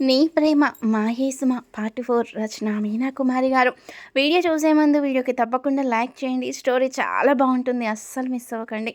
నీ ప్రేమ మాయేసుమ పార్ట్ ఫోర్ రచన మీనా కుమారి గారు. వీడియో చూసే ముందు వీడియోకి తప్పకుండా లైక్ చేయండి. స్టోరీ చాలా బాగుంటుంది అస్సలు మిస్ అవ్వకండి.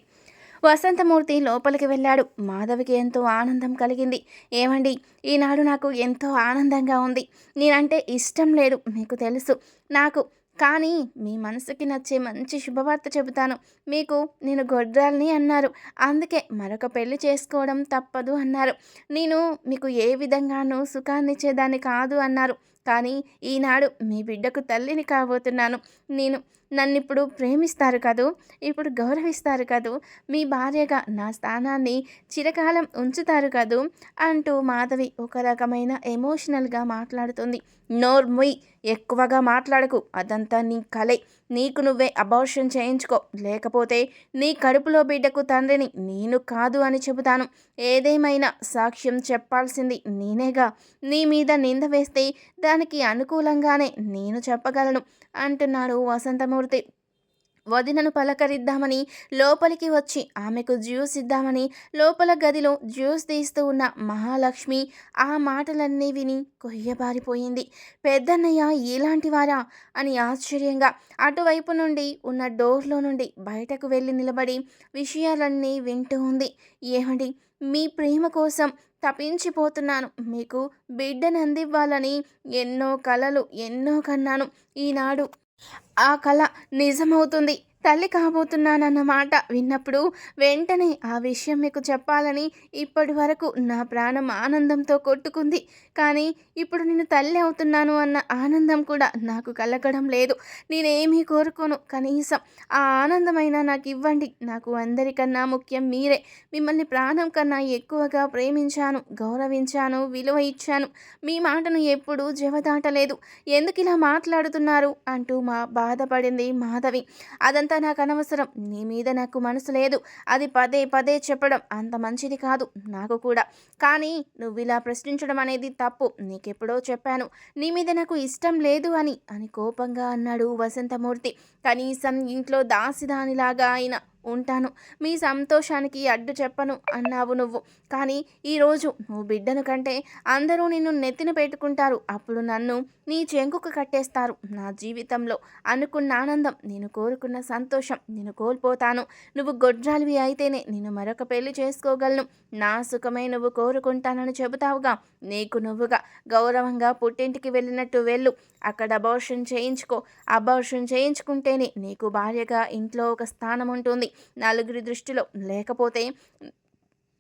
వసంతమూర్తి లోపలికి వెళ్ళాడు. మాధవికి ఎంతో ఆనందం కలిగింది. ఏమండి ఈనాడు నాకు ఎంతో ఆనందంగా ఉంది. నేనంటే ఇష్టం లేదు మీకు తెలుసు. నాకు కానీ మీ మనసుకి నచ్చే మంచి శుభవార్త చెబుతాను. మీకు నేను గొడ్రాల్ని అన్నారు. అందుకే మరొక పెళ్ళి చేసుకోవడం తప్పదు అన్నారు. నేను మీకు ఏ విధంగానూ సుఖాన్నిచ్చేదాన్ని కాదు అన్నారు. కానీ ఈనాడు మీ బిడ్డకు తల్లిని కాబోతున్నాను. నేను నన్ను ఇప్పుడు ప్రేమిస్తారు కదూ ఇప్పుడు గౌరవిస్తారు కదూ మీ భార్యగా నా స్థానాన్ని చిరకాలం ఉంచుతారు కదూ అంటూ మాధవి ఒక రకమైన ఎమోషనల్గా మాట్లాడుతుంది. నోర్ముయ్ ఎక్కువగా మాట్లాడకు అదంతా నీ కలే నీకు నువ్వే అబార్షన్ చేయించుకో లేకపోతే నీ కడుపులో బిడ్డకు తండ్రిని నేను కాదు అని చెబుతాను. ఏదేమైనా సాక్ష్యం చెప్పాల్సింది నేనేగా నీ మీద నింద వేస్తే దానికి అనుకూలంగానే నేను చెప్పగలను. అంటున్నాడు వసంతమూర్తి. వదినను పలకరిద్దామని లోపలికి వచ్చి ఆమెకు జ్యూస్ ఇద్దామని లోపల గదిలో జ్యూస్ తీస్తూ ఉన్న మహాలక్ష్మి ఆ మాటలన్నీ విని కొయ్యబారిపోయింది. పెద్దన్నయ్య ఇలాంటి వారా? అని ఆశ్చర్యంగా అటువైపు నుండి ఉన్న డోర్లో నుండి బయటకు వెళ్ళి నిలబడి విషయాలన్నీ వింటూ ఉంది. ఏమండి మీ ప్రేమ కోసం తపించిపోతున్నాను మీకు బిడ్డను అందివ్వాలని ఎన్నో కలలు ఎన్నో కన్నాను ఈనాడు. ఆ కళ నిజమవుతుంది. తల్లి కాబోతున్నానన్నమాట. విన్నప్పుడు వెంటనే ఆ విషయం మీకు చెప్పాలని ఇప్పటి వరకు నా ప్రాణం ఆనందంతో కొట్టుకుంది. కానీ ఇప్పుడు నేను తల్లి అవుతున్నాను అన్న ఆనందం కూడా నాకు కలగడం లేదు. నేనేమీ కోరుకోను. కనీసం ఆ ఆనందమైనా నాకు ఇవ్వండి. నాకు అందరికన్నా ముఖ్యం మీరే. మిమ్మల్ని ప్రాణం కన్నా ఎక్కువగా ప్రేమించాను గౌరవించాను విలువ ఇచ్చాను. మీ మాటను ఎప్పుడూ జవదాటలేదు. ఎందుకు ఇలా మాట్లాడుతున్నారు? అంటూ మా బాధపడింది మాధవి. అదంతా అంతా నాకు అనవసరం. నీ మీద నాకు మనసు లేదు. అది పదే పదే చెప్పడం అంత మంచిది కాదు నాకు కూడా. కానీ నువ్వు ఇలా ప్రశ్నించడం అనేది తప్పు. నీకెప్పుడో చెప్పాను. నీ మీద నాకు ఇష్టం లేదు అని అని కోపంగా అన్నాడు వసంతమూర్తి. కనీసం ఇంట్లో దాసిదానిలాగా అయినా. ఉంటాను. మీ సంతోషానికి అడ్డు చెప్పను అన్నావు నువ్వు. కానీ ఈరోజు నువ్వు బిడ్డను కంటే అందరూ నిన్ను నెత్తిన పెట్టుకుంటారు. అప్పుడు నన్ను నీ చెంకుకు కట్టేస్తారు. నా జీవితంలో అనుకున్న ఆనందం నేను కోరుకున్న సంతోషం నేను కోల్పోతాను. నువ్వు గొడ్రాలివి అయితేనే నేను మరొక పెళ్ళి చేసుకోగలను. నా సుఖమే నువ్వు కోరుకుంటానని చెబుతావుగా. నీకు నువ్వుగా గౌరవంగా పుట్టింటికి వెళ్ళినట్టు వెళ్ళు. అక్కడ అబార్షన్ చేయించుకో. అబార్షన్ చేయించుకుంటేనే నీకు భార్యగా ఇంట్లో ఒక స్థానం ఉంటుంది. నలుగురి దృష్టిలో లేకపోతే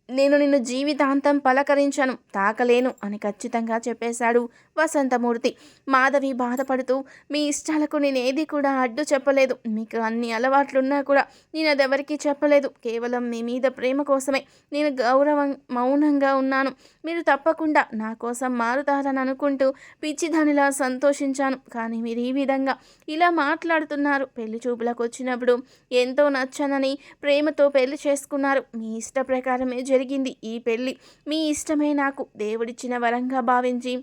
నేను నిన్ను జీవితాంతం పలకరించను తాకలేను అని ఖచ్చితంగా చెప్పేశాడు వసంతమూర్తి. మాధవి బాధపడుతూ మీ ఇష్టాలకు నేను ఏది కూడా అడ్డు చెప్పలేదు. మీకు అన్ని అలవాట్లున్నా కూడా నేను అది ఎవరికీ చెప్పలేదు. కేవలం మీ మీద ప్రేమ కోసమే నేను గౌరవం మౌనంగా ఉన్నాను. మీరు తప్పకుండా నా కోసం మారుతారని అనుకుంటూ పిచ్చిదానిలా సంతోషించాను. కానీ మీరు ఈ విధంగా ఇలా మాట్లాడుతున్నారు. పెళ్ళి చూపులకు వచ్చినప్పుడు ఎంతో నచ్చనని ప్రేమతో పెళ్ళి చేసుకున్నారు. మీ ఇష్ట ప్రకారమే జరిగింది. ఈ పెళ్ళి మీ ఇష్టమే నాకు. దేవుడిచ్చిన వరంగా భావించి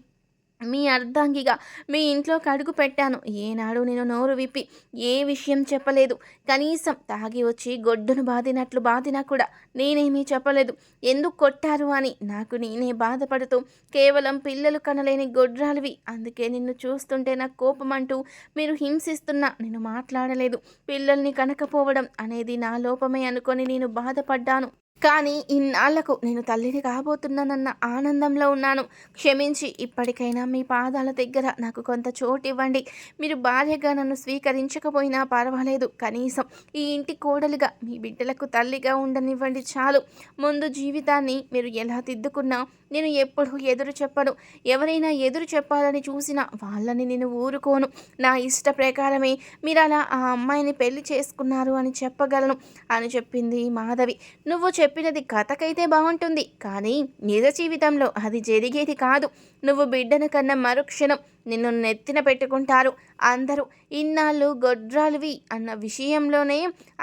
మీ అర్ధాంగిగా మీ ఇంట్లోకి అడుగు పెట్టాను. ఏనాడు నేను నోరు విప్పి ఏ విషయం చెప్పలేదు. కనీసం తాగి వచ్చి గొడ్డును బాదినట్లు బాదినా కూడా నేనేమీ చెప్పలేదు. ఎందుకు కొట్టారు అని నాకు నేనే బాధపడుతూ కేవలం పిల్లలు కనలేని గొడ్రాలివి. అందుకే నిన్ను చూస్తుంటే నాకు కోపం అంటూ మీరు హింసిస్తున్నా నేను మాట్లాడలేదు. పిల్లల్ని కనకపోవడం అనేది నా లోపమే అనుకొని నేను బాధపడ్డాను. కానీ ఇన్నాళ్ళకు నేను తల్లిని కాబోతున్నానన్న ఆనందంలో ఉన్నాను. క్షమించి ఇప్పటికైనా మీ పాదాల దగ్గర నాకు కొంత చోటు ఇవ్వండి. మీరు భార్యగా నన్ను స్వీకరించకపోయినా పర్వాలేదు. కనీసం ఈ ఇంటి కోడలిగా మీ బిడ్డలకు తల్లిగా ఉండనివ్వండి చాలు. ముందు జీవితాన్ని మీరు ఎలా దిద్దుకున్నా నేను ఎప్పుడు ఎదురు చెప్పను. ఎవరైనా ఎదురు చెప్పాలని చూసినా వాళ్ళని నేను ఊరుకోను. నా ఇష్ట ప్రకారమే మీరు అలా ఆ అమ్మాయిని పెళ్ళి చేసుకున్నారు అని చెప్పగలను అని చెప్పింది మాధవి. నువ్వు చెప్పి చెప్పినది కథకైతే బాగుంటుంది. కానీ నిజ జీవితంలో అది జరిగేది కాదు. నువ్వు బిడ్డను కన్నా మరుక్షణం నిన్ను నెత్తిన పెట్టుకుంటారు. అందరూ ఇన్నాళ్ళు గొడ్రాలువి అన్న విషయంలోనే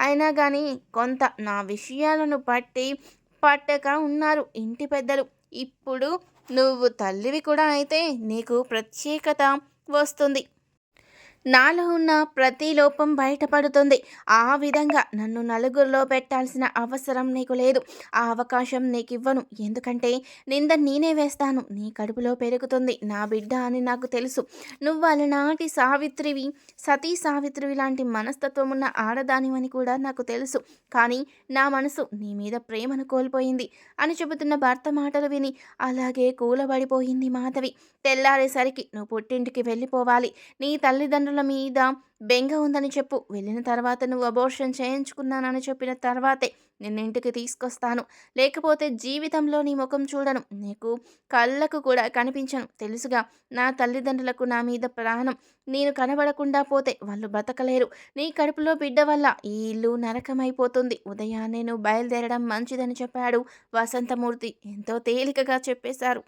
అయినా కానీ కొంత నా విషయాలను పట్టి పట్టక ఉన్నారు ఇంటి పెద్దలు. ఇప్పుడు నువ్వు తల్లివి కూడా అయితే నీకు ప్రత్యేకత వస్తుంది. నాలో ఉన్న ప్రతి లోపం బయటపడుతుంది. ఆ విధంగా నన్ను నలుగురిలో పెట్టాల్సిన అవసరం నీకు లేదు. ఆ అవకాశం నీకు ఇవ్వను ఎందుకంటే నింద నేనే వేస్తాను. నీ కడుపులో పెరుగుతుంది. నా బిడ్డ అని నాకు తెలుసు. నువ్వు అలనాటి సావిత్రివి సతీ సావిత్రివి లాంటి మనస్తత్వం ఉన్న ఆడదానివని కూడా నాకు తెలుసు. కానీ నా మనసు నీ మీద ప్రేమను కోల్పోయింది. అని చెబుతున్న భర్త మాటలు విని అలాగే కూలబడిపోయింది మాధవి. తెల్లారేసరికి నువ్వు పుట్టింటికి వెళ్ళిపోవాలి. నీ తల్లిదండ్రులు మీద బెంగ ఉందని చెప్పు. వెళ్ళిన తర్వాత నువ్వు అబోర్షన్ చేయించుకున్నానని చెప్పిన తర్వాతే నిన్న ఇంటికి తీసుకొస్తాను. లేకపోతే జీవితంలో నీ ముఖం చూడను. నీకు కళ్ళకు కూడా కనిపించను. తెలుసుగా నా తల్లిదండ్రులకు నా మీద ప్రాణం. నేను కనబడకుండా పోతే వాళ్ళు బ్రతకలేరు నీ కడుపులో బిడ్డ వల్ల ఈ ఇల్లు నరకమైపోతుంది. ఉదయాన్నే నువ్వు బయలుదేరడం మంచిదని చెప్పాడు వసంతమూర్తి. ఎంతో తేలికగా చెప్పేశారు.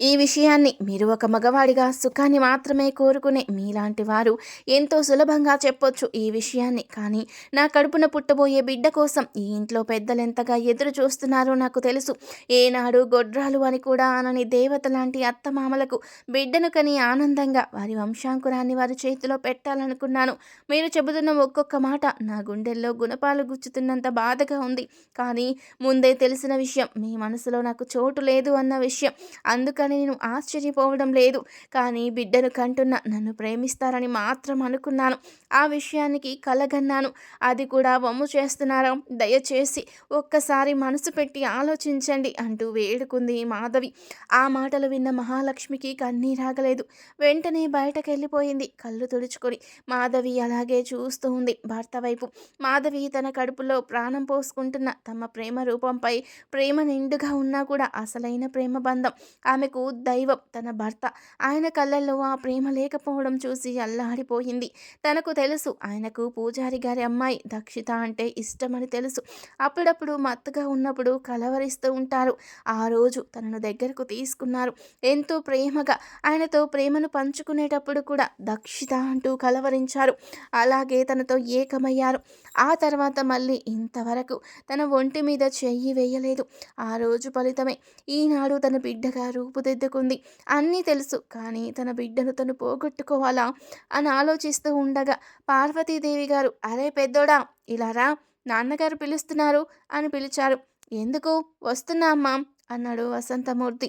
ఈ విషయాన్ని మీరు ఒక మగవాడిగా సుఖాన్ని మాత్రమే కోరుకునే మీలాంటి వారు ఎంతో సులభంగా చెప్పొచ్చు ఈ విషయాన్ని. కానీ నా కడుపున పుట్టబోయే బిడ్డ కోసం ఈ ఇంట్లో పెద్దలు ఎంతగా ఎదురు చూస్తున్నారో నాకు తెలుసు. ఏనాడు గొడ్రాలు అని కూడా అనని దేవత లాంటి అత్తమామలకు బిడ్డను కని ఆనందంగా వారి వంశాంకురాన్ని వారి చేతిలో పెట్టాలనుకున్నాను. మీరు చెబుతున్న ఒక్కొక్క మాట నా గుండెల్లో గుణపాలు గుచ్చుతున్నంత బాధగా ఉంది. కానీ ముందే తెలిసిన విషయం మీ మనసులో నాకు చోటు లేదు అన్న విషయం. అందుకని కానీ నేను ఆశ్చర్యపోవడం లేదు. కానీ బిడ్డను కంటున్న నన్ను ప్రేమిస్తారని మాత్రం అనుకున్నాను. ఆ విషయానికి కలగన్నాను. అది కూడా వమ్ము చేస్తున్నారా. దయచేసి ఒక్కసారి మనసు పెట్టి ఆలోచించండి అంటూ వేడుకుంది మాధవి. ఆ మాటలు విన్న మహాలక్ష్మికి కన్నీరాగలేదు వెంటనే బయటకు వెళ్ళిపోయింది కళ్ళు తుడుచుకొని. మాధవి అలాగే చూస్తూ ఉంది భర్త వైపు. మాధవి తన కడుపులో ప్రాణం పోసుకుంటున్న తమ ప్రేమ రూపంపై ప్రేమ నిండుగా ఉన్నా కూడా అసలైన ప్రేమ బంధం. ఆమె ఆమెకు దైవం తన భర్త. ఆయన కళ్ళల్లో ఆ ప్రేమ లేకపోవడం చూసి అల్లాడిపోయింది. తనకు తెలుసు ఆయనకు పూజారి గారి అమ్మాయి దక్షిత అంటే ఇష్టమని తెలుసు. అప్పుడప్పుడు మత్తుగా ఉన్నప్పుడు కలవరిస్తూ ఉంటారు. ఆ రోజు తనను దగ్గరకు తీసుకున్నారు. ఎంతో ప్రేమగా ఆయనతో ప్రేమను పంచుకునేటప్పుడు కూడా దక్షిత అంటూ కలవరించారు. అలాగే తనతో ఏకమయ్యారు. ఆ తర్వాత మళ్ళీ ఇంతవరకు తన ఒంటి మీద చెయ్యి వేయలేదు. ఆ రోజు ఫలితమే. ఈనాడు తన బిడ్డగా రూపు దిద్దుకుంది అన్నీ తెలుసు కానీ తన బిడ్డను తను పోగొట్టుకోవాలా? అని ఆలోచిస్తూ ఉండగా పార్వతీదేవి గారు అరే పెద్దోడా ఇలా రా నాన్నగారు పిలుస్తున్నారు అని పిలిచారు. ఎందుకు? వస్తున్నా అమ్మా అన్నాడు వసంతమూర్తి.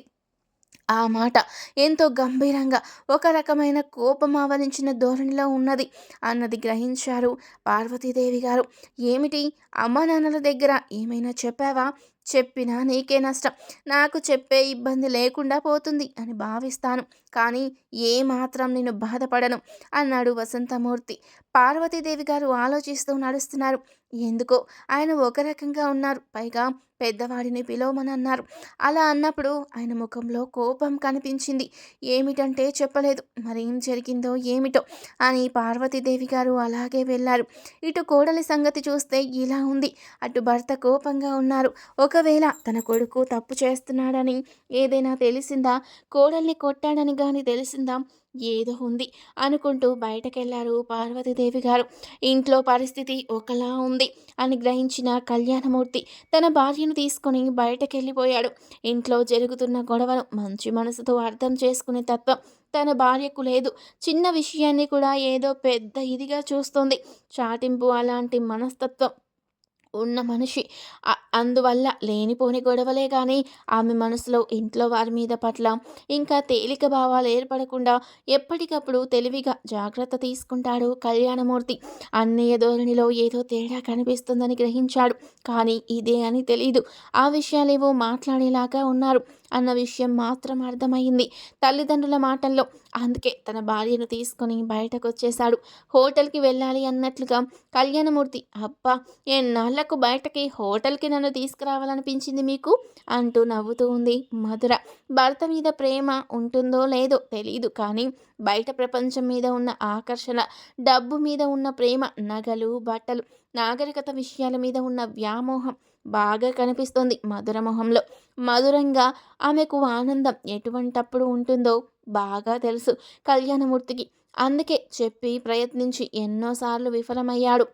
ఆ మాట ఎంతో గంభీరంగా ఒక రకమైన కోపం ఆవరించిన ధోరణిలో ఉన్నది అన్నది గ్రహించారు పార్వతీదేవి గారు. ఏమిటి? అమ్మా నాన్నల దగ్గర ఏమైనా చెప్పావా? చెప్పినా నీకే నష్టం. నాకు చెప్పే ఇబ్బంది లేకుండా పోతుంది అని భావిస్తాను. కానీ ఏమాత్రం నేను బాధపడను అన్నాడు వసంతమూర్తి. పార్వతీదేవి గారు ఆలోచిస్తూ నడుస్తున్నారు. ఎందుకో ఆయన ఒక రకంగా ఉన్నారు. పైగా పెద్దవాడిని పిలవమని అన్నారు. అలా అన్నప్పుడు ఆయన ముఖంలో కోపం కనిపించింది. ఏమిటంటే చెప్పలేదు. మరేం జరిగిందో ఏమిటో అని పార్వతీదేవి గారు అలాగే వెళ్ళారు. ఇటు కోడలి సంగతి చూస్తే ఇలా ఉంది. అటు భర్త కోపంగా ఉన్నారు. ఒకవేళ తన కొడుకు తప్పు చేస్తున్నాడని ఏదైనా తెలిసిందా? కోడల్ని కొట్టాడని గాని తెలిసిందా? ఏదో ఉంది అనుకుంటూ బయటకెళ్ళారు పార్వతీదేవి గారు. ఇంట్లో పరిస్థితి ఒకలా ఉంది అని గ్రహించిన కళ్యాణమూర్తి తన భార్యను తీసుకుని బయటకెళ్ళిపోయాడు. ఇంట్లో జరుగుతున్న గొడవను మంచి మనసుతో అర్థం చేసుకునే తత్వం తన భార్యకు లేదు. చిన్న విషయాన్ని కూడా ఏదో పెద్ద ఇదిగా చూస్తుంది. చాటింపు అలాంటి మనస్తత్వం ఉన్న మనిషి. అందువల్ల లేనిపోని గొడవలే కానీ ఆమె మనసులో ఇంట్లో వారి మీద పట్ల ఇంకా తేలిక భావాలు ఏర్పడకుండా ఎప్పటికప్పుడు తెలివిగా జాగ్రత్త తీసుకుంటాడు కళ్యాణమూర్తి. అన్నయ్య ధోరణిలో ఏదో తేడా కనిపిస్తుందని గ్రహించాడు. కానీ ఇదే అని తెలియదు ఆ విషయాలేవో మాట్లాడేలాగా ఉన్నారు. అన్న విషయం మాత్రం అర్థమైంది తల్లిదండ్రుల మాటల్లో. అందుకే తన భార్యను తీసుకొని బయటకు వచ్చేశాడు హోటల్కి వెళ్ళాలి అన్నట్లుగా కళ్యాణమూర్తి అబ్బా ఎన్నాళ్ళకు బయటకి హోటల్కి నన్ను తీసుకురావాలనిపించింది మీకు? అంటూ నవ్వుతూ ఉంది మధుర. భర్త మీద ప్రేమ ఉంటుందో లేదో తెలియదు కానీ బయట ప్రపంచం మీద ఉన్న ఆకర్షణ డబ్బు మీద ఉన్న ప్రేమ నగలు బట్టలు నాగరికత విషయాల మీద ఉన్న వ్యామోహం బాగా కనిపిస్తుంది మధుర మొహంలో. మధురంగా ఆమెకు ఆనందం ఎటువంటప్పుడు ఉంటుందో బాగా తెలుసు కళ్యాణమూర్తికి. అందుకే చెప్పి ప్రయత్నించి ఎన్నోసార్లు విఫలమయ్యాడు.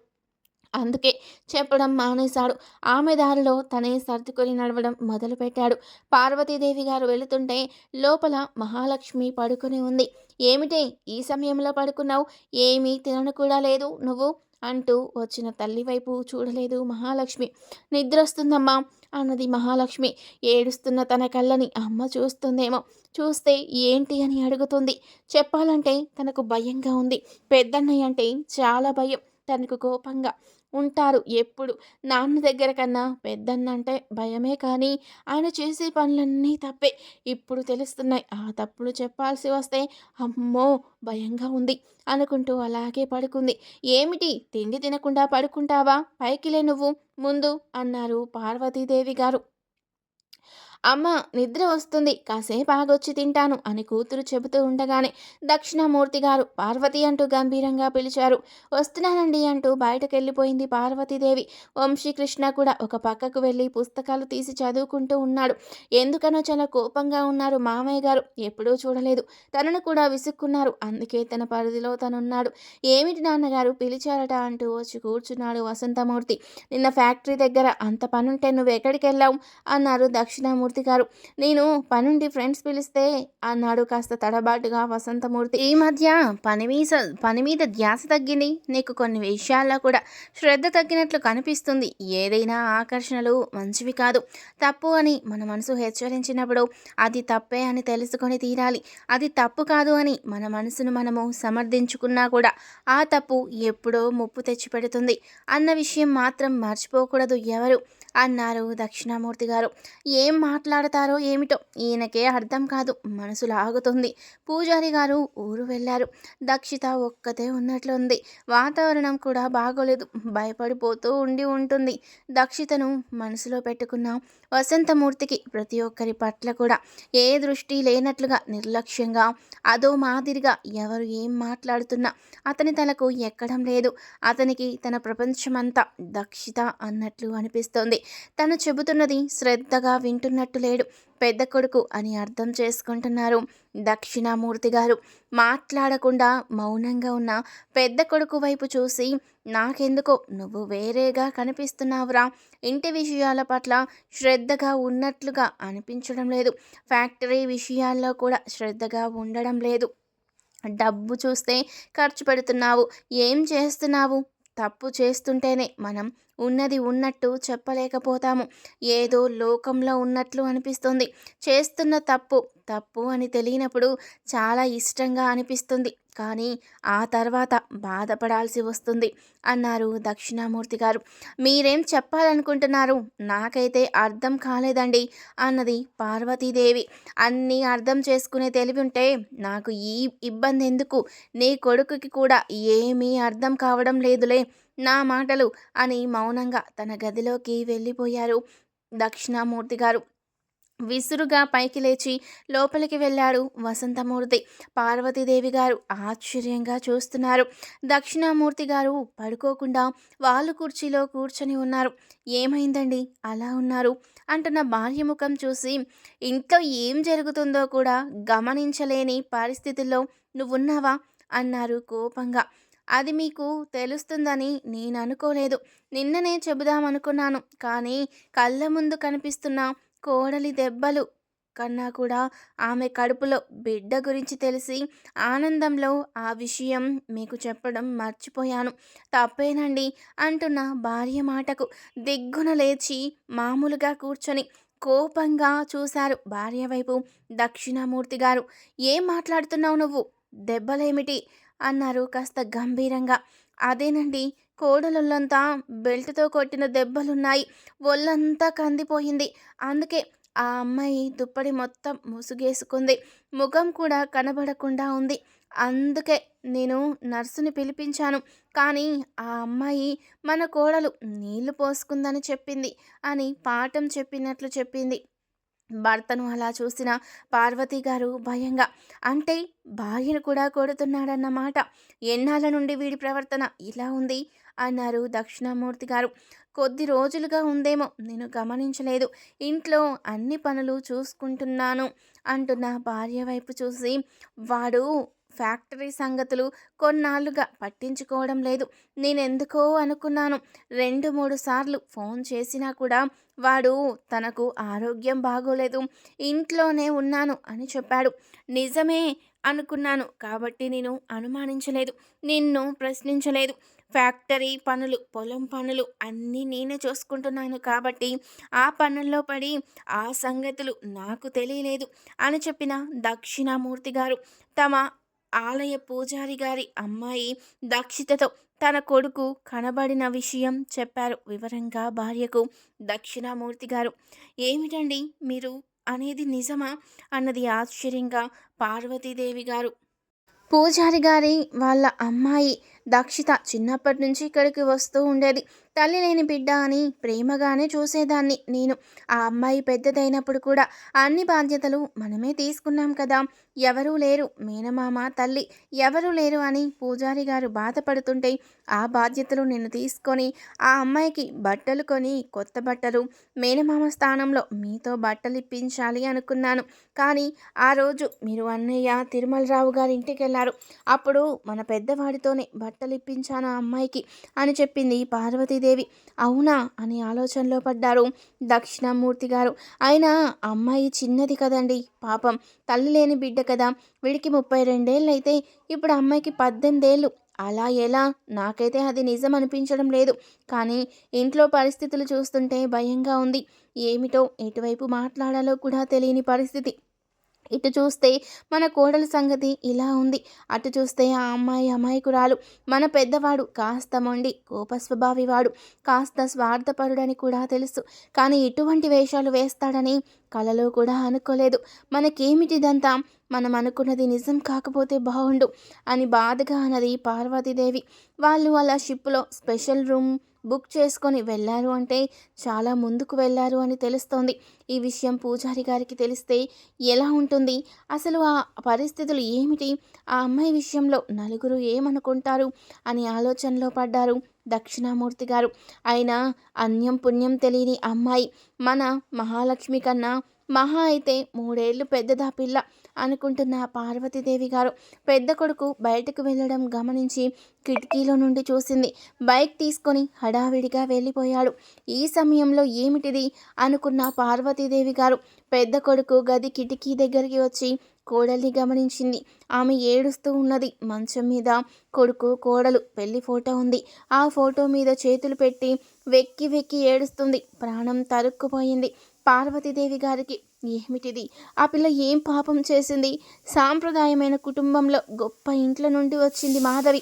అందుకే చెప్పడం మానేశాడు. ఆమె దారిలో తనే సర్దుకొని నడవడం మొదలుపెట్టాడు. పార్వతీదేవి గారు వెళుతుంటే లోపల మహాలక్ష్మి పడుకుని ఉంది. ఏమిటే? ఈ సమయంలో పడుకున్నావు? ఏమీ తినను కూడా లేదు నువ్వు? అంటూ వచ్చిన తల్లి వైపు చూడలేదు మహాలక్ష్మి. నిద్రొస్తుందమ్మా అన్నది మహాలక్ష్మి. ఏడుస్తున్న తన కళ్ళని అమ్మ చూస్తుందేమో. చూస్తే ఏంటి అని అడుగుతుంది. చెప్పాలంటే తనకు భయంగా ఉంది. పెద్దన్నయ్య అంటే చాలా భయం. తనకు కోపంగా. ఉంటారు. ఎప్పుడు? నాన్న దగ్గర కన్నా పెద్దన్న అంటే భయమే కానీ ఆయన చేసే పనులన్నీ తప్పే. ఇప్పుడు తెలుస్తున్నాయి. ఆ తప్పులు చెప్పాల్సి వస్తే అమ్మో! భయంగా ఉంది అనుకుంటూ అలాగే పడుకుంది. ఏమిటి? తిండి తినకుండా పడుకుంటావా? పైకిలే నువ్వు. ముందు అన్నారు పార్వతీదేవి గారు. అమ్మ నిద్ర వస్తుంది. కాసేపు ఆగొచ్చి తింటాను అని కూతురు చెబుతూ ఉండగానే దక్షిణామూర్తి గారు పార్వతి అంటూ గంభీరంగా పిలిచారు. వస్తున్నానండి అంటూ బయటకెళ్ళిపోయింది పార్వతీదేవి. వంశీకృష్ణ కూడా ఒక పక్కకు వెళ్ళి పుస్తకాలు తీసి చదువుకుంటూ ఉన్నాడు. ఎందుకనో చాలా కోపంగా ఉన్నారు మామయ్య గారు. ఎప్పుడూ చూడలేదు. తనను కూడా విసుక్కున్నారు. అందుకే తన పరిధిలో తనున్నాడు. ఏమిటి నాన్నగారు పిలిచారట అంటూ వచ్చి కూర్చున్నాడు వసంతమూర్తి. నిన్న ఫ్యాక్టరీ దగ్గర అంత పనుంటే నువ్వు ఎక్కడికి వెళ్ళావు అన్నారు దక్షిణామూర్తి మూర్తి గారు. నేను పనుండి ఫ్రెండ్స్ పిలిస్తే అన్నాడు కాస్త తడబాటుగా వసంతమూర్తి. ఈ మధ్య పని మీద పని మీద ధ్యాస తగ్గింది. నీకు కొన్ని విషయాల్లో కూడా శ్రద్ధ తగ్గినట్లు కనిపిస్తుంది. ఏదైనా ఆకర్షణలు మంచివి కాదు. తప్పు అని మన మనసు హెచ్చరించినప్పుడు అది తప్పే అని తెలుసుకొని తీరాలి. అది తప్పు కాదు అని మన మనసును మనము సమర్థించుకున్నా కూడా ఆ తప్పు ఎప్పుడో ముప్పు తెచ్చిపెడుతుంది. అన్న విషయం మాత్రం మర్చిపోకూడదు ఎవరు. అన్నారు దక్షిణామూర్తి గారు. ఏం మాట్లాడతారో ఏమిటో ఈయనకే అర్థం కాదు మనసు లాగుతుంది పూజారి గారు ఊరు వెళ్ళారు. దక్షిత ఒక్కతే ఉన్నట్లుంది. వాతావరణం కూడా బాగోలేదు. భయపడిపోతూ ఉండి ఉంటుంది. దక్షితను మనసులో పెట్టుకున్న వసంతమూర్తికి ప్రతి ఒక్కరి పట్ల కూడా ఏ దృష్టి లేనట్లుగా నిర్లక్ష్యంగా అదో మాదిరిగా ఎవరు ఏం మాట్లాడుతున్నా అతని తలకు ఎక్కడం లేదు. అతనికి తన ప్రపంచమంతా దక్షిత అన్నట్లు అనిపిస్తోంది. తను చెబుతున్నది శ్రద్ధగా వింటున్నట్టు లేడు. పెద్ద కొడుకు అని అర్థం చేసుకుంటున్నారు దక్షిణామూర్తి గారు. మాట్లాడకుండా మౌనంగా ఉన్న పెద్ద కొడుకు వైపు చూసి నాకెందుకో నువ్వు వేరేగా కనిపిస్తున్నావురా. ఇంటి విషయాల పట్ల శ్రద్ధగా ఉన్నట్లుగా అనిపించడం లేదు. ఫ్యాక్టరీ విషయాల్లో కూడా శ్రద్ధగా ఉండడం లేదు. డబ్బు చూస్తే ఖర్చు పెడుతున్నావు. ఏం చేస్తున్నావు? తప్పు చేస్తుంటేనే మనం ఉన్నది ఉన్నట్టు చెప్పలేకపోతాము. ఏదో లోకంలో ఉన్నట్లు అనిపిస్తుంది. చేస్తున్న తప్పు తప్పు అని తెలియనప్పుడు చాలా ఇష్టంగా అనిపిస్తుంది. కానీ ఆ తర్వాత బాధపడాల్సి వస్తుంది అన్నారు దక్షిణామూర్తి గారు. మీరేం చెప్పాలనుకుంటున్నారు? నాకైతే అర్థం కాలేదండి అన్నది పార్వతీదేవి. అన్నీ అర్థం చేసుకునే తెలివి ఉంటే నాకు ఈ ఇబ్బంది ఎందుకు నీ కొడుకుకి కూడా ఏమీ అర్థం కావడం లేదులే. నా మాటలు అని మౌనంగా తన గదిలోకి వెళ్ళిపోయారు దక్షిణామూర్తి గారు. విసురుగా పైకి లేచి లోపలికి వెళ్ళాడు వసంతమూర్తి. పార్వతీదేవి గారు ఆశ్చర్యంగా చూస్తున్నారు. దక్షిణామూర్తి గారు పడుకోకుండా వాళ్ళు కుర్చీలో కూర్చొని ఉన్నారు. ఏమైందండి? అలా ఉన్నారు అంటున్న భార్య ముఖం చూసి ఇంట్లో ఏం జరుగుతుందో కూడా గమనించలేని పరిస్థితుల్లో నువ్వున్నావా? అన్నారు కోపంగా. అది మీకు తెలుస్తుందని నేను అనుకోలేదు నిన్ననే చెబుదామనుకున్నాను. కానీ కళ్ళ ముందు కనిపిస్తున్న కోడలి దెబ్బలు కన్నా కూడా ఆమె కడుపులో బిడ్డ గురించి తెలిసి ఆనందంలో ఆ విషయం మీకు చెప్పడం మర్చిపోయాను. తప్పేనండి అంటున్న భార్య మాటకు. దిగ్గున లేచి మామూలుగా కూర్చొని కోపంగా చూశారు భార్య వైపు దక్షిణామూర్తి గారు. ఏం మాట్లాడుతున్నావు నువ్వు? దెబ్బలేమిటి? అన్నారు కాస్త గంభీరంగా. అదేనండి కోడలొల్లంతా బెల్ట్తో కొట్టిన దెబ్బలున్నాయి. ఒళ్ళంతా కందిపోయింది. అందుకే ఆ అమ్మాయి దుప్పటి మొత్తం ముసుగేసుకుంది. ముఖం కూడా కనబడకుండా ఉంది. అందుకే నేను నర్సుని పిలిపించాను. కానీ ఆ అమ్మాయి మన కోడలు నీళ్ళు పోసుకుందని చెప్పింది అని పాఠం చెప్పినట్లు చెప్పింది. భర్తను అలా చూసిన పార్వతి గారు భయంగా అంటే భార్యను కూడా కొడుతున్నాడన్నమాట. ఎన్నాళ్ళ నుండి వీడి ప్రవర్తన ఇలా ఉంది? అన్నారు దక్షిణామూర్తి గారు. కొద్ది రోజులుగా ఉందేమో నేను గమనించలేదు. ఇంట్లో అన్ని పనులు చూసుకుంటున్నాను అంటున్న భార్య వైపు చూసి వాడు ఫ్యాక్టరీ సంగతులు కొన్నాళ్ళుగా పట్టించుకోవడం లేదు. నేనెందుకో అనుకున్నాను. రెండు మూడు సార్లు ఫోన్ చేసినా కూడా వాడు తనకు ఆరోగ్యం బాగోలేదు. ఇంట్లోనే ఉన్నాను అని చెప్పాడు. నిజమే అనుకున్నాను కాబట్టి నేను అనుమానించలేదు. నిన్ను ప్రశ్నించలేదు. ఫ్యాక్టరీ పనులు పొలం పనులు అన్నీ నేనే చూసుకుంటున్నాను కాబట్టి ఆ పనుల్లో పడి ఆ సంగతులు నాకు తెలియలేదు అని చెప్పిన దక్షిణామూర్తి గారు. తమ ఆలయ పూజారి గారి అమ్మాయి దక్షితతో తన కొడుకు కనబడిన విషయం చెప్పారు వివరంగా భార్యకు దక్షిణామూర్తి గారు. ఏమిటండి మీరు అనేది నిజమా? అన్నది ఆశ్చర్యంగా పార్వతీదేవి గారు. పూజారి గారి వాళ్ళ అమ్మాయి దక్షిత చిన్నప్పటి నుంచి ఇక్కడికి వస్తూ ఉండేది. తల్లి లేని బిడ్డ అని ప్రేమగానే చూసేదాన్ని నేను. ఆ అమ్మాయి పెద్దదైనప్పుడు కూడా అన్ని బాధ్యతలు మనమే తీసుకున్నాం కదా. ఎవరూ లేరు. మేనమామ తల్లి ఎవరూ లేరు అని పూజారి గారు బాధపడుతుంటే ఆ బాధ్యతలు నేను తీసుకొని ఆ అమ్మాయికి బట్టలు కొని కొత్త బట్టలు మేనమామ స్థానంలో మీతో బట్టలు ఇప్పించాలి అనుకున్నాను. కానీ ఆ రోజు మీరు అన్నయ్య తిరుమలరావు గారి ఇంటికి వెళ్ళారు. అప్పుడు మన పెద్దవాడితోనే బట్టలు ఇప్పించాను ఆ అమ్మాయికి అని చెప్పింది పార్వతీదేవి. అవునా? అని ఆలోచనలో పడ్డారు దక్షిణామూర్తి గారు. అయినా అమ్మాయి చిన్నది కదండి పాపం. తల్లి లేని బిడ్డ కదా. వీడికి ముప్పై రెండేళ్ళు అయితే ఇప్పుడు అమ్మాయికి పద్దెనిమిదేళ్ళు. అలా ఎలా? నాకైతే అది నిజం అనిపించడం లేదు. కానీ ఇంట్లో పరిస్థితులు చూస్తుంటే భయంగా ఉంది. ఏమిటో ఎటువైపు మాట్లాడాలో కూడా తెలియని పరిస్థితి. ఇటు చూస్తే మన కోడల సంగతి ఇలా ఉంది. అటు చూస్తే ఆ అమ్మాయి అమాయకురాలు. మన పెద్దవాడు కాస్త మొండి కోపస్వభావివాడు. కాస్త స్వార్థపరుడని కూడా తెలుసు. కానీ ఇటువంటి వేషాలు వేస్తాడని కలలో కూడా అనుకోలేదు. మనకేమిటిదంతా? మనం అనుకున్నది నిజం కాకపోతే బాగుండు అని బాధగా అన్నది పార్వతీదేవి. వాళ్ళు అలా షిప్లో స్పెషల్ రూమ్ బుక్ చేసుకొని వెళ్ళారు అంటే చాలా ముందుకు వెళ్ళారు అని తెలుస్తోంది. ఈ విషయం పూజారి గారికి తెలిస్తే ఎలా ఉంటుంది? అసలు ఆ పరిస్థితులు ఏమిటి? ఆ అమ్మాయి విషయంలో నలుగురు ఏమనుకుంటారు? అని ఆలోచనలో పడ్డారు దక్షిణామూర్తి గారు. ఆయన అన్యం పుణ్యం తెలియని అమ్మాయి మన మహాలక్ష్మి కన్నా మహా అయితే మూడేళ్ళు పెద్దదా పిల్ల. అనుకుంటున్న పార్వతీదేవి గారు పెద్ద కొడుకు బయటకు వెళ్ళడం గమనించి కిటికీలో నుండి చూసింది. బైక్ తీసుకొని హడావిడిగా వెళ్ళిపోయాడు. ఈ సమయంలో ఏమిటిది అనుకున్న పార్వతీదేవి గారు పెద్ద కొడుకు గది కిటికీ దగ్గరికి వచ్చి కోడల్ని గమనించింది. ఆమె ఏడుస్తూ ఉన్నది. మంచం మీద కొడుకు కోడలు పెళ్ళి ఫోటో ఉంది. ఆ ఫోటో మీద చేతులు పెట్టి వెక్కి వెక్కి ఏడుస్తుంది. ప్రాణం తరుక్కుపోయింది. పార్వతీదేవి గారికి ఏమిటిది? ఆ పిల్ల ఏం పాపం చేసింది? సాంప్రదాయమైన కుటుంబంలో గొప్ప ఇంట్లో నుండి వచ్చింది మాధవి.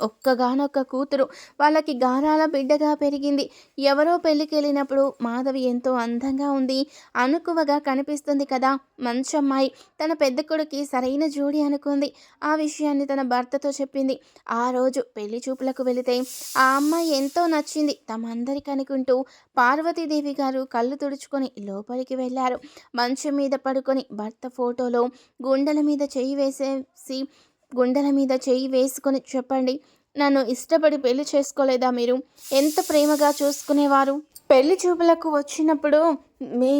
ఒక్కగానొక్క కూతురు వాళ్ళకి గారాల బిడ్డగా పెరిగింది. ఎవరో పెళ్ళికెళ్ళినప్పుడు మాధవి ఎంతో అందంగా ఉంది. అనుకువగా కనిపిస్తుంది కదా మంచి అమ్మాయి తన పెద్ద కొడుకి సరైన జోడి అనుకుంది. ఆ విషయాన్ని తన భర్తతో చెప్పింది. ఆ రోజు పెళ్ళి చూపులకు వెళితే ఆ అమ్మాయి ఎంతో నచ్చింది. తమందరికి అనుకుంటూ పార్వతీదేవి గారు కళ్ళు తుడుచుకొని లోపలికి వెళ్ళారు. మంచం మీద పడుకొని భర్త ఫోటోలో గుండెల మీద చేయి వేసేసి గుండెల మీద చేయి వేసుకొని చెప్పండి. నన్ను ఇష్టపడి పెళ్ళి చేసుకోలేదా మీరు? ఎంత ప్రేమగా చూసుకునేవారు? పెళ్ళి చూపులకు వచ్చినప్పుడు మీ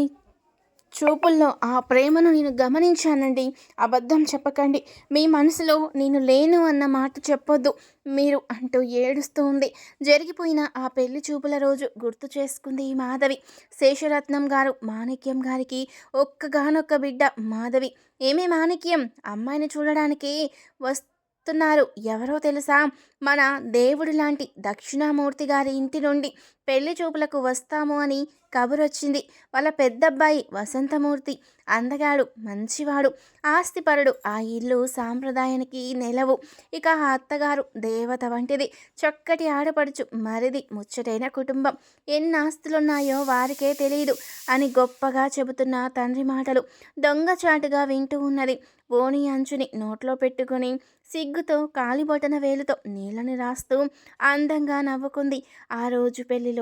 చూపుల్లో ఆ ప్రేమను నేను గమనించానండి. అబద్ధం చెప్పకండి. మీ మనసులో నేను లేను అన్న మాట చెప్పొద్దు. మీరు అంటూ ఏడుస్తూ ఉంది. జరిగిపోయిన ఆ పెళ్ళి చూపుల రోజు గుర్తు చేసుకుంది ఈ మాధవి. శేషరత్నం గారు మాణిక్యం గారికి ఒక్కగానొక్క బిడ్డ మాధవి. ఏమే మాణిక్యం? అమ్మాయిని చూడడానికి వస్తున్నారు. ఎవరో తెలుసా? మన దేవుడు లాంటి దక్షిణామూర్తి గారి ఇంటి నుండి పెళ్ళి చూపులకు వస్తాము అని కబురొచ్చింది. వాళ్ళ పెద్దబ్బాయి వసంతమూర్తి. అందగాడు మంచివాడు. ఆస్తిపరుడు. ఆ ఇల్లు సాంప్రదాయానికి నెలవు. ఇక ఆ అత్తగారు దేవత వంటిది. చక్కటి ఆడపడుచు మరిది ముచ్చటైన కుటుంబం. ఎన్ని ఆస్తులున్నాయో వారికే తెలియదు అని గొప్పగా చెబుతున్న తండ్రి మాటలు దొంగచాటుగా వింటూ ఉన్నది. ఓణి అంచుని నోట్లో పెట్టుకొని సిగ్గుతో కాలిబొటన వేలుతో నీళ్ళని రాస్తూ అందంగా నవ్వుకుంది. ఆ రోజు పెళ్ళిలో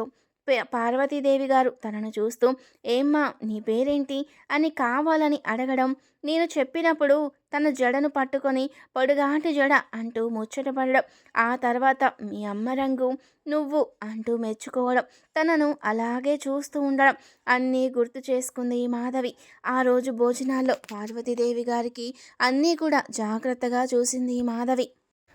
ప- పార్వతీదేవి గారు తనను చూస్తూ ఏమ్మా నీ పేరేంటి? అని కావాలని అడగడం నేను చెప్పినప్పుడు తన జడను పట్టుకొని పొడుగాటి జడ అంటూ ముచ్చటపడడం ఆ తర్వాత మీ అమ్మ రంగు నువ్వు అంటూ మెచ్చుకోవడం తనను అలాగే చూస్తూ ఉండడం అన్నీ గుర్తు చేసుకుంది మాధవి. ఆ రోజు భోజనాల్లో పార్వతీదేవి గారికి అన్నీ కూడా జాగ్రత్తగా చూసింది మాధవి.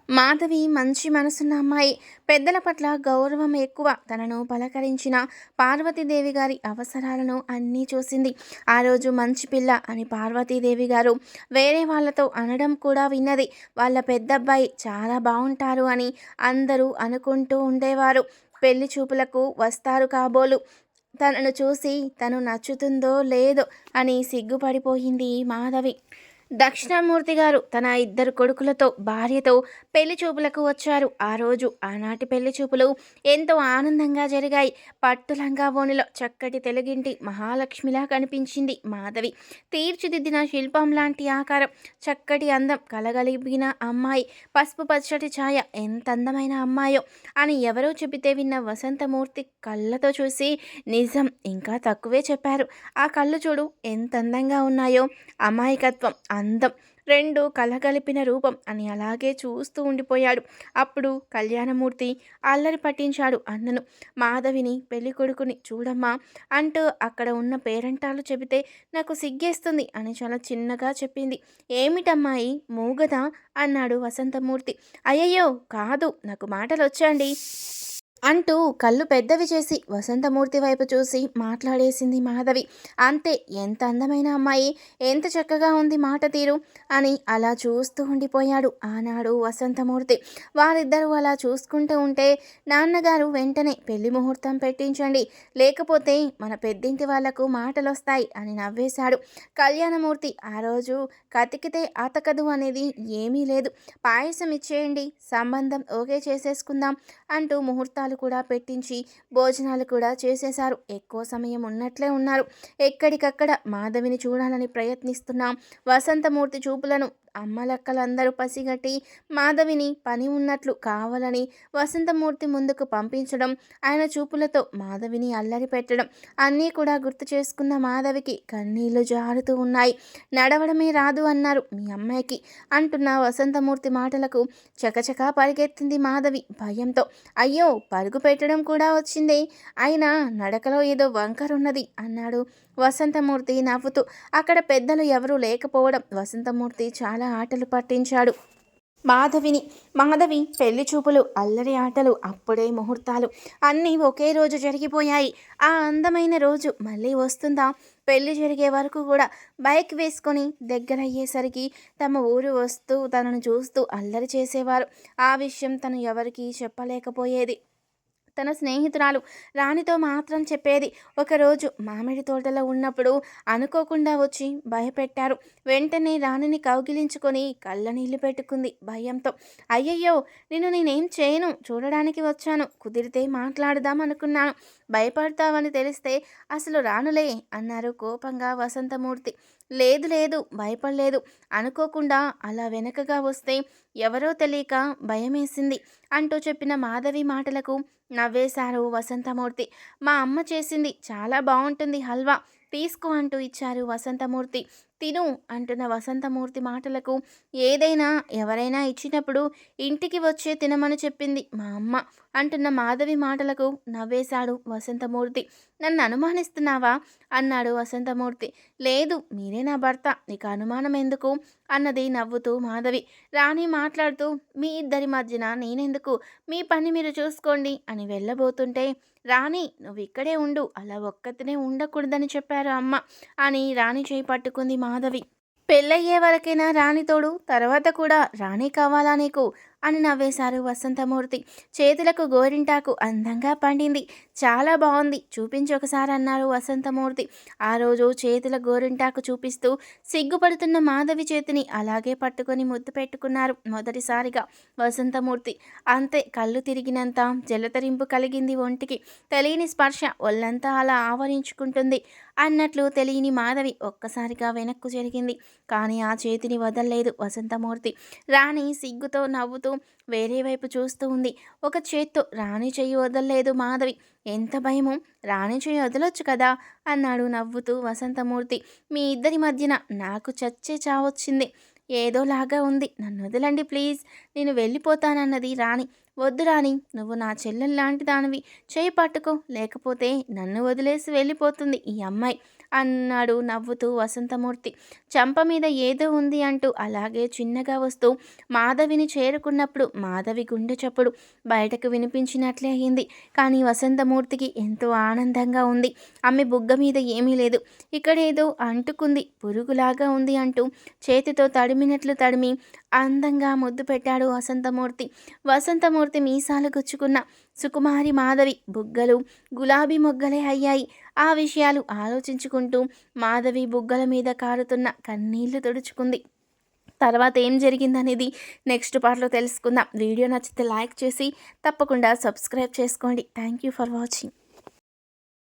మాధవి మంచి మనసున్న అమ్మాయి. పెద్దల పట్ల గౌరవం ఎక్కువ. తనను పలకరించిన పార్వతీదేవి గారి అవసరాలను అన్నీ చూసింది. ఆ రోజు మంచి పిల్ల అని పార్వతీదేవి గారు వేరే వాళ్ళతో అనడం కూడా విన్నది. వాళ్ళ పెద్దబ్బాయి చాలా బాగుంటారు అని అందరూ అనుకుంటూ ఉండేవారు. పెళ్ళి చూపులకు వస్తారు కాబోలు. తనను చూసి తను నచ్చుతుందో లేదో అని సిగ్గుపడిపోయింది మాధవి. దక్షిణామూర్తి గారు తన ఇద్దరు కొడుకులతో భార్యతో పెళ్ళి చూపులకు వచ్చారు. ఆ రోజు ఆనాటి పెళ్ళి చూపులు ఎంతో ఆనందంగా జరిగాయి. పట్టులంగా ఓణిలో చక్కటి తెలుగింటి మహాలక్ష్మిలా కనిపించింది మాధవి. తీర్చిదిద్దిన శిల్పం లాంటి ఆకారం చక్కటి అందం కలగలిగిన అమ్మాయి. పసుపు పచ్చటి ఛాయ ఎంత అందమైన అమ్మాయో అని ఎవరో చెబితే విన్న వసంతమూర్తి కళ్ళతో చూసి నిజం ఇంకా తక్కువే చెప్పారు. ఆ కళ్ళు చూడు ఎంత అందంగా ఉన్నాయో. అమాయకత్వం అందం. రెండు కలగలిపిన రూపం అని అలాగే చూస్తూ ఉండిపోయాడు. అప్పుడు కళ్యాణమూర్తి అల్లరి పట్టించాడు అన్నను. మాధవిని పెళ్ళి కొడుకుని చూడమ్మా అంటూ అక్కడ ఉన్న పేరంటాలు చెబితే నాకు సిగ్గేస్తుంది అని చాలా చిన్నగా చెప్పింది. ఏమిటమ్మాయి? మూగదా? అన్నాడు వసంతమూర్తి. అయ్యయ్యో కాదు నాకు మాటలు వచ్చండి అంటూ కళ్ళు పెద్దవి చేసి వసంతమూర్తి వైపు చూసి మాట్లాడేసింది మాధవి. అంతే ఎంత అందమైన అమ్మాయి ఎంత చక్కగా ఉంది మాట తీరు అని అలా చూస్తూ ఉండిపోయాడు ఆనాడు వసంతమూర్తి. వారిద్దరూ అలా చూసుకుంటూ ఉంటే నాన్నగారు వెంటనే పెళ్ళి ముహూర్తం పెట్టించండి లేకపోతే మన పెద్దింటి వాళ్ళకు మాటలు వస్తాయి అని నవ్వేశాడు. కళ్యాణమూర్తి ఆ రోజు కతికితే అతకదు అనేది ఏమీ లేదు. పాయసం ఇచ్చేయండి సంబంధం ఓకే చేసేసుకుందాం అంటూ ముహూర్తాలు కూడా పెట్టించి భోజనాలు కూడా చేసేశారు. ఎక్కువ సమయం ఉన్నట్లే ఉన్నారు. ఎక్కడికక్కడ మాధవిని చూడాలని ప్రయత్నిస్తున్నాం. వసంతమూర్తి చూపులను అమ్మలక్కలందరూ పసిగట్టి మాధవిని పని ఉన్నట్లు కావాలని వసంతమూర్తి ముందుకు పంపించడం ఆయన చూపులతో మాధవిని అల్లరి పెట్టడం అన్నీ కూడా గుర్తు చేసుకున్న మాధవికి కన్నీళ్ళు జారుతూ ఉన్నాయి. నడవడమే రాదు అన్నారు మీ అమ్మాయికి అంటున్న వసంతమూర్తి మాటలకు చకచకా పరిగెత్తింది మాధవి భయంతో. అయ్యో పరుగు పెట్టడం కూడా వచ్చింది. అయినా నడకలో ఏదో వంకరున్నది అన్నాడు వసంతమూర్తి నవ్వుతూ అక్కడ పెద్దలు ఎవరూ లేకపోవడం వసంతమూర్తి చాలా ఆటలు పట్టించాడు. మాధవిని మాధవి పెళ్ళి చూపులు అల్లరి ఆటలు అప్పుడే ముహూర్తాలు అన్నీ ఒకే రోజు జరిగిపోయాయి. ఆ అందమైన రోజు మళ్ళీ వస్తుందా? పెళ్ళి జరిగే వరకు కూడా బైక్ వేసుకొని దగ్గర అయ్యేసరికి తమ ఊరు వస్తూ తనను చూస్తూ అల్లరి చేసేవారు. ఆ విషయం తను ఎవరికీ చెప్పలేకపోయేది. తన స్నేహితురాలు రాణితో మాత్రం చెప్పేది. ఒకరోజు మామిడి తోటలో ఉన్నప్పుడు అనుకోకుండా వచ్చి భయపెట్టారు. వెంటనే రాణిని కౌగిలించుకొని కళ్ళ నీళ్ళు పెట్టుకుంది భయంతో. అయ్యయ్యో నేను నేనేం చేయను? చూడడానికి వచ్చాను. కుదిరితే మాట్లాడదాం అనుకున్నాను. భయపడతావని తెలిస్తే అసలు రానులే అన్నారు కోపంగా వసంతమూర్తి. లేదు లేదు భయపడలేదు. అనుకోకుండా అలా వెనకగా వస్తే ఎవరో తెలియక భయమేసింది అంటూ చెప్పిన మాధవి మాటలకు నవ్వేశారు వసంతమూర్తి. మా అమ్మ చేసింది చాలా బాగుంటుంది హల్వా. తీసుకో అంటూ ఇచ్చారు వసంతమూర్తి. తిను అంటున్న వసంతమూర్తి మాటలకు. ఏదైనా ఎవరైనా ఇచ్చినప్పుడు ఇంటికి వచ్చే తినమని చెప్పింది మా అమ్మ అంటున్న మాధవి మాటలకు నవ్వేశాడు వసంతమూర్తి. నన్ను అనుమానిస్తున్నావా? అన్నాడు వసంతమూర్తి. లేదు మీరే నా భర్త నీకు అనుమానం ఎందుకు? అన్నది నవ్వుతూ మాధవి. రాణి మాట్లాడుతూ మీ ఇద్దరి మధ్యన నేనెందుకు? మీ పని మీరు చూసుకోండి అని వెళ్ళబోతుంటే రాణి నువ్వు ఇక్కడే ఉండు అలా ఒక్కతినే ఉండకూడదని చెప్పారు అమ్మ అని రాణి చేయి పట్టుకుంది మాధవి. పెళ్ళయ్యే వరకైనా రాణి తోడు తర్వాత కూడా రాణి కావాలా నీకు? అని నవ్వేశారు వసంతమూర్తి. చేతులకు గోరింటాకు అందంగా పండింది. చాలా బాగుంది చూపించి ఒకసారి అన్నారు వసంతమూర్తి. ఆ రోజు చేతుల గోరింటాకు చూపిస్తూ సిగ్గుపడుతున్న మాధవి చేతిని అలాగే పట్టుకొని ముద్దు పెట్టుకున్నారు మొదటిసారిగా వసంతమూర్తి. అంతే కళ్ళు తిరిగినంత జలతరింపు కలిగింది ఒంటికి. తెలియని స్పర్శ ఒళ్ళంతా అలా ఆవరించుకుంటుంది. అన్నట్లు తెలియని మాధవి ఒక్కసారిగా వెనక్కు జరిగింది. కానీ ఆ చేతిని వదల్లేదు వసంతమూర్తి. రాణి సిగ్గుతో నవ్వుతూ వేరే వైపు చూస్తూ ఉంది. ఒక చేత్తో రాణి చెయ్యి వదల్లేదు మాధవి. ఎంత భయమో రాణి చెయ్యి వదలొచ్చు కదా అన్నాడు నవ్వుతూ వసంతమూర్తి. మీ ఇద్దరి మధ్యన నాకు చచ్చే చావొచ్చింది. ఏదోలాగా ఉంది. నన్ను వదలండి ప్లీజ్. నేను వెళ్ళిపోతానన్నది రాణి. వద్దు రాణి నువ్వు నా చెల్లెల్లాంటి దానివి. చేయి పట్టుకో లేకపోతే నన్ను వదిలేసి వెళ్ళిపోతుంది ఈ అమ్మాయి అన్నాడు నవ్వుతూ వసంతమూర్తి. చంప మీద ఏదో ఉంది అంటూ అలాగే చిన్నగా వస్తూ మాధవిని చేరుకున్నప్పుడు మాధవి గుండె చప్పుడు బయటకు వినిపించినట్లే అయింది. కానీ వసంతమూర్తికి ఎంతో ఆనందంగా ఉంది. ఆమె బుగ్గ మీద ఏమీ లేదు. ఇక్కడేదో అంటుకుంది పురుగులాగా ఉంది అంటూ చేతితో తడిమినట్లు తడిమి అందంగా ముద్దు పెట్టాడు వసంతమూర్తి. వసంతమూర్తి మీసాలు గుచ్చుకున్న సుకుమారి మాధవి బుగ్గలు గులాబీ మొగ్గలే అయ్యాయి. ఆ విషయాలు ఆలోచించుకుంటూ మాధవి బుగ్గల మీద కారుతున్న కన్నీళ్ళు తుడుచుకుంది. తర్వాత ఏం జరిగిందనేది నెక్స్ట్ పార్ట్లో తెలుసుకుందాం. వీడియో నచ్చితే లైక్ చేసి తప్పకుండా సబ్స్క్రైబ్ చేసుకోండి. Thank you for watching.